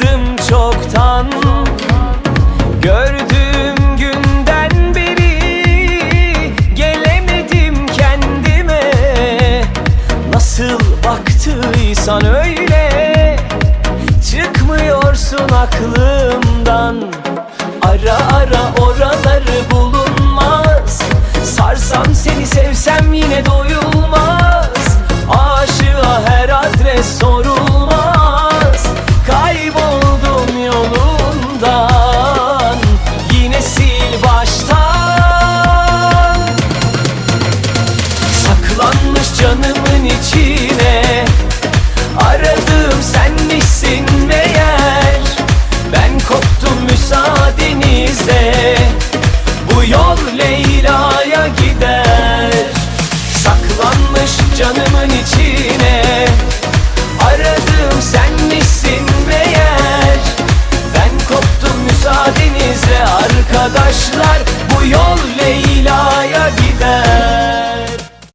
bıktım çoktan Gördüğüm günden beri Gelemedim kendime. Nasıl baktıysan öyle Çıkmıyorsun aklımdan. Ara ara oraları bulunmaz. Sarsam seni sevsem yine doyur canımın içine. Aradığım sen misin meğer? Ben koptum müsaadenizle. Bu yol Leyla'ya gider. Saklanmış canımın içine. Aradığım sen misin meğer? Ben koptum müsaadenizle arkadaşlar